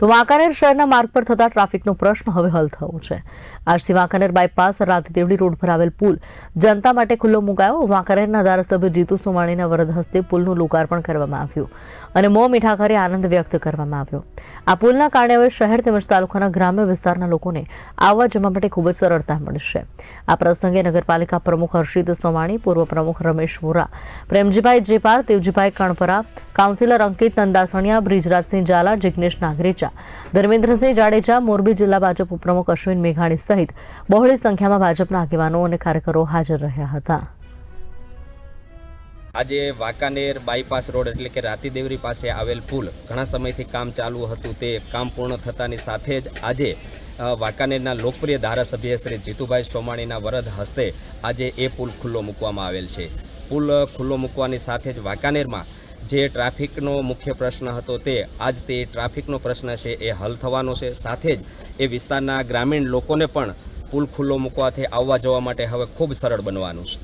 તો વાંકાનેર શહેરના માર્ગ પર થતા ટ્રાફિકનો પ્રશ્ન હવે હલ થયો છે. આજથી વાંકાનેર બાયપાસ રાતદેવડી રોડ પર આવેલ પુલ જનતા માટે ખુલ્લો મુકાયો. વાંકાનેરના ધારાસભ્ય જીતુ સોમાણીના વરદ હસ્તે પુલનું લોકાર્પણ કરવામાં આવ્યું. અને મો મીઠા કરી આનંદ વ્યક્ત કરવામાં આવ્યો. આ પુલના કારણે હવે શહેર તેમજ તાલુકાના ગ્રામ્ય વિસ્તારના લોકોને આવવા જવા માટે ખૂબ જ સરળતા મળશે. આ પ્રસંગે નગરપાલિકા પ્રમુખ હર્ષિત સોમાણી, પૂર્વ પ્રમુખ રમેશ વોરા, પ્રેમજીભાઈ જેપાર દેવજીભાઈ કણપરા, કાઉન્સિલર અંકિત નંદાસણિયા, બ્રિજરાજસિંહ ઝાલા, જિગ્નેશ નાગરેચા, ધર્મેન્દ્રસિંહ જાડેજા, મોરબી જિલ્લા ભાજપ ઉપપ્રમુખ અશ્વિન મેઘાણી સહિત બહોળી સંખ્યામાં ભાજપના આગેવાનો અને કાર્યકરો હાજર રહ્યા હતા. આજે વાંકાનેર બાયપાસ રોડ એટલે કે રાતીદેવરી પાસે આવેલ પુલ ઘણા સમયથી કામ ચાલુ હતું તે કામ પૂર્ણ થતાની સાથે જ આજે વાંકાનેરના લોકપ્રિય ધારાસભ્ય શ્રી જીતુભાઈ સોમાણીના વરદ હસ્તે આજે એ પુલ ખુલ્લો મૂકવામાં આવેલ છે. પુલ ખુલ્લો મૂકવાની સાથે જ વાંકાનેરમાં જે ટ્રાફિકનો મુખ્ય પ્રશ્ન હતો તે આજ તે ટ્રાફિકનો પ્રશ્ન છે એ હલ થવાનો છે. સાથે જ એ વિસ્તારના ગ્રામીણ લોકોને પણ પુલ ખુલ્લો મૂકવાથી આવવા જવા માટે હવે ખૂબ સરળ બનવાનું છે.